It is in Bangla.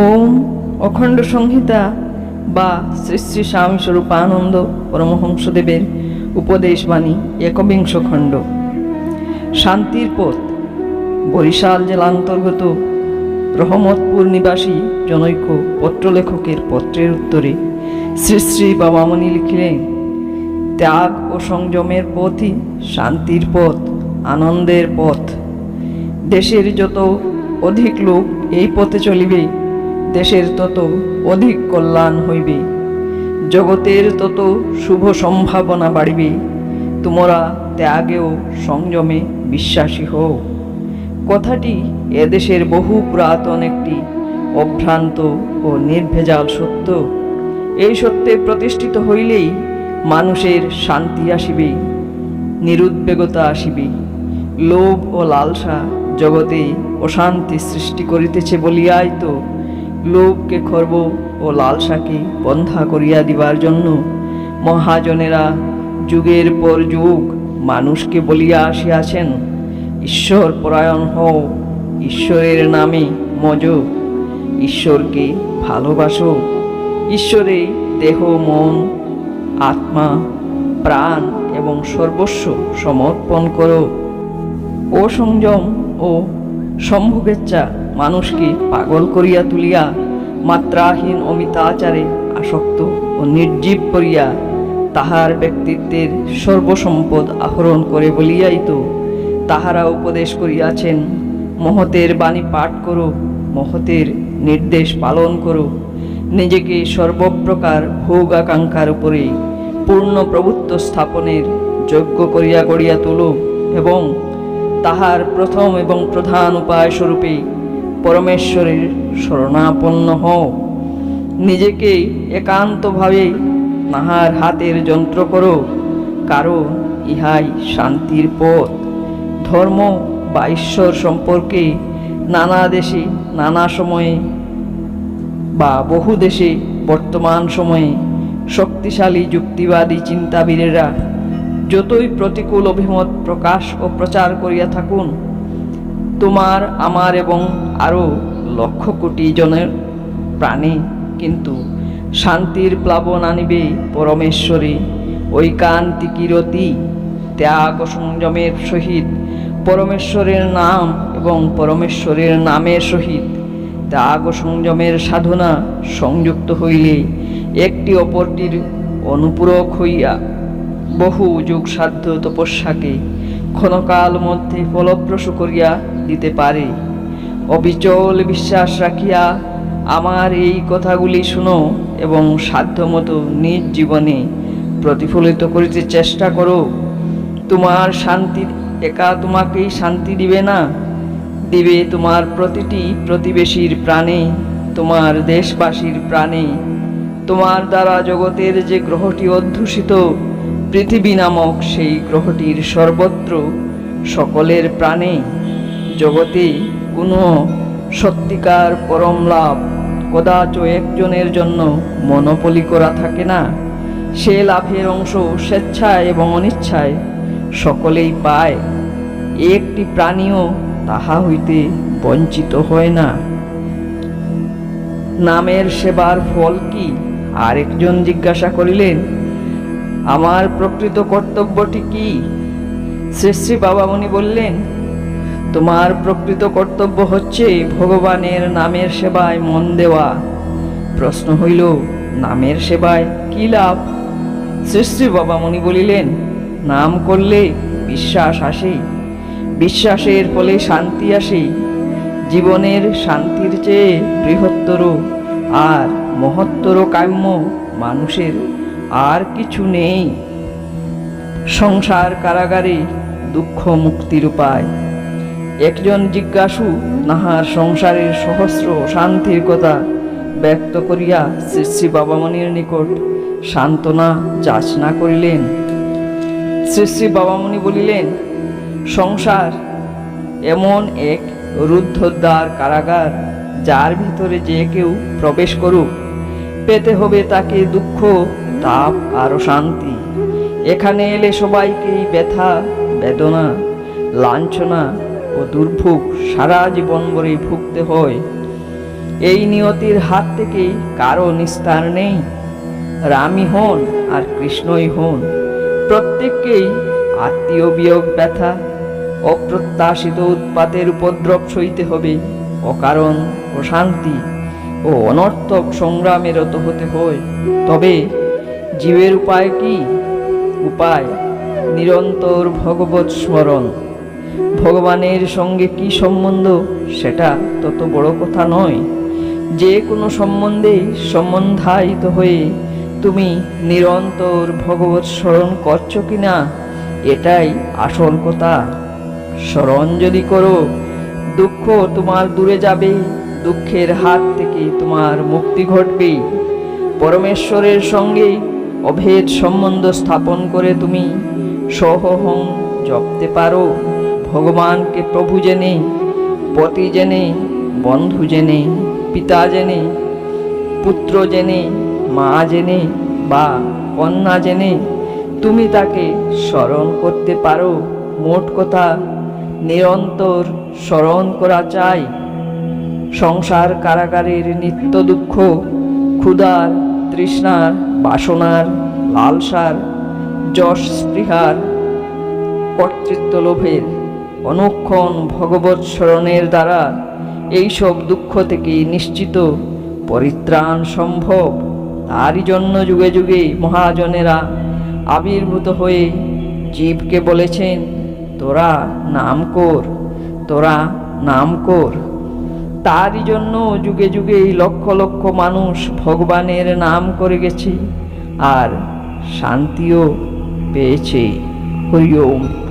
ওম অখণ্ড সংহিতা বা শ্রী শ্রী স্বামী স্বরূপানন্দ পরমহংসদেবের উপদেশবাণী একবিংশ খণ্ড। শান্তির পথ, বরিশাল জেলা অন্তর্গত রহমতপুর নিবাসী জনৈক পত্রলেখকের পত্রের উত্তরে শ্রী শ্রী বাবামণি লিখিলেন, ত্যাগ ও সংযমের পথই শান্তির পথ, আনন্দের পথ। দেশের যত অধিক লোক এই পথে চলিবে দেশের তত অধিক কল্যাণ হইবে। জগতের তত শুভ সম্ভাবনা বাড়িবে। তোমরা ত্যাগেও সংযমে বিশ্বাসী হও। কথাটি এদেশের বহু পুরাতন একটি অভ্রান্ত ও নির্ভেজাল সত্য। এই সত্যে প্রতিষ্ঠিত হইলেই মানুষের শান্তি আসিবে, নিরুদ্বেগতা আসিবে। লোভ ও লালসা জগতে অশান্তি সৃষ্টি করিতেছে বলিয়াই তো লোভকে খর্ব ও লালসাকে বন্ধা করিয়া দিবার জন্য মহাজনেরা যুগের পর যুগ মানুষকে বলিয়া আসিয়াছেন, ঈশ্বর পরায়ণ হও, ঈশ্বরের নামে মজ, ঈশ্বরকে ভালোবাসো। ঈশ্বরে দেহ, মন, আত্মা, প্রাণ এবং সর্বস্ব সমর্পণ করো। অসংযম ও সম্ভোগেচ্ছা মানুষকে পাগল করিয়া তুলিয়া মাত্রাহীন অমিতাচারে আসক্ত ও নির্জীব করিয়া তাহার ব্যক্তিত্বের সর্বসম্পদ আহরণ করে বলিয়াই তো তাহারা উপদেশ করিয়াছেন, মহতের বাণী পাঠ করো, মহতের নির্দেশ পালন করো। নিজেকে সর্বপ্রকার ভোগ আকাঙ্ক্ষার উপরে পূর্ণ প্রভুত্ব স্থাপনের যোগ্য করিয়া গড়িয়া তোলো এবং তাহার প্রথম এবং প্রধান উপায় স্বরূপে পরমেশ্বরের শরণাপন্ন হও। নিজেকে একান্তভাবে তাহার হাতের যন্ত্র করো, কারণ ইহাই শান্তির পথ। ধর্ম বা ঈশ্বর সম্পর্কে নানা দেশে, নানা সময়ে বা বহু দেশে, বর্তমান সময়ে শক্তিশালী যুক্তিবাদী চিন্তাবীরেরা যতই প্রতিকূল অভিমত প্রকাশ ও প্রচার করিয়া থাকুন তোমার, আমার এবং আরও লক্ষ কোটি জনের প্রাণে কিন্তু শান্তির প্লাবন আনিবে পরমেশ্বরে। ঐকান্তিকিরতি ত্যাগ সংযমের সহিত, পরমেশ্বরের নাম এবং পরমেশ্বরের নামের সহিত ত্যাগ সংযমের সাধনা সংযুক্ত হইলে একটি অপরটির অনুপূরক হইয়া বহু যুগ সাধ্য তপস্যাকে ক্ষণকাল মধ্যে ফলপ্রসূ করিয়া দিতে পারে। অবিচল বিশ্বাস রাখিয়া আমার এই কথাগুলি শুনো এবং সাধ্যমতো নিজ জীবনে প্রতিফলিত করিতে চেষ্টা করো। তোমার শান্তি, একা তোমাকেই শান্তি দিবে না। দিবে তোমার প্রতিটি প্রতিবেশীর প্রাণে, তোমার দেশবাসীর প্রাণে। তোমার দ্বারা জগতের যে গ্রহটি অধ্যুষিত, পৃথিবী নামক সেই গ্রহটির সর্বত্র সকলের প্রাণে। জগতে কোনো সত্যিকার পরম লাভ কদাচ একজনের জন্য মনোপলি করা থাকে না। সে লাভের অংশ স্বেচ্ছায় এবং অনিচ্ছায় সকলেই পায়। একটি প্রাণীও তাহা হইতে বঞ্চিত হয় না। নামের সেবার ফল কি? আরেকজন জিজ্ঞাসা করিলেন, আমার প্রকৃত কর্তব্যটি কি? শ্রী শ্রী বাবামণি বললেন তোমার প্রকৃত কর্তব্য হচ্ছে ভগবানের নামের সেবায় মন দেওয়া। প্রশ্ন হইল, নামের সেবায় কি লাভ? শ্রী বাবামণি বলিলেন, নাম করলে বিশ্বাস আসে। বিশ্বাসের ফলে শান্তি আসে। জীবনের শান্তির চেয়ে বৃহত্তর আর মহত্তর কাম্য মানুষের আর কিছু নেই। সংসার কারাগারে দুঃখ মুক্তির উপায়। একজন জিজ্ঞাসু নাহার সংসারের সহস্র শান্তির কথা ব্যক্ত করিয়া শ্রী শ্রী বাবামণির নিকট সান্ত্বনা যাচনা করিলেন। শ্রী শ্রী বাবামণি বলিলেন, সংসার এমন এক রুদ্ধদ্বার কারাগার যার ভিতরে যে কেউ প্রবেশ করুক, পেতে হবে তাকে দুঃখ, তাপ আর শান্তি এখানে এলে সবাইকেই ব্যথা, বেদনা, লাঞ্ছনা ও দুর্ভোগ সারা জীবন ভরে ভুগতে হয়। এই নিয়তির হাত থেকে কারও নিস্তার নেই। রামই হন আর কৃষ্ণই হন। প্রত্যেককেই আত্মীয় বিয়োগ ব্যথা, অপ্রত্যাশিত উৎপাতের উপদ্রব সইতে হবে, অকারণ অশান্তি ও অনর্থক সংগ্রামে রত হতে হয়। তবে জীবের উপায় কি? উপায় নিরন্তর ভগবত স্মরণ। ভগবানের সঙ্গে কি সম্বন্ধ? সেটা তত বড় কথা নয়। যে কোনো সম্বন্ধে সম্বন্ধায়িত হয়ে তুমি নিরন্তর ভগবত স্মরণ করছ কি না এটাই আসল কথা। স্মরণ যদি করো, দুঃখ তোমার দূরে যাবে, দুঃখের হাত থেকে তোমার মুক্তি ঘটবে। পরমেশ্বরের সঙ্গে অভেদ সম্বন্ধ স্থাপন করে তুমি সহহং জপতে পারো। ভগবানকে প্রভু জেনে, পতি জেনে, বন্ধু জেনে, পিতা জেনে, পুত্র জেনে, মা জেনে বা কন্যা জেনে, তুমি তাকে স্মরণ করতে পারো। মোট কথা, নিরন্তর স্মরণ করা চাই। সংসার কারাগারের নিত্য দুঃখ, ক্ষুধার, তৃষ্ণার, বাসনার, লালসার, যশ স্পৃহার কর্তৃত্ব লোভের অনুক্ষণ ভগবত স্মরণের দ্বারা এইসব দুঃখ থেকে নিশ্চিত, পরিত্রাণ সম্ভব। তারই জন্য যুগে যুগে মহাজনেরা আবির্ভূত হয়ে জীবকে বলেছেন, তোরা নাম কর, তোরা নাম কর। তারই জন্য যুগে যুগে লক্ষ লক্ষ মানুষ ভগবানের নাম করে গেছে আর শান্তিও পেয়েছে। হরি ওম।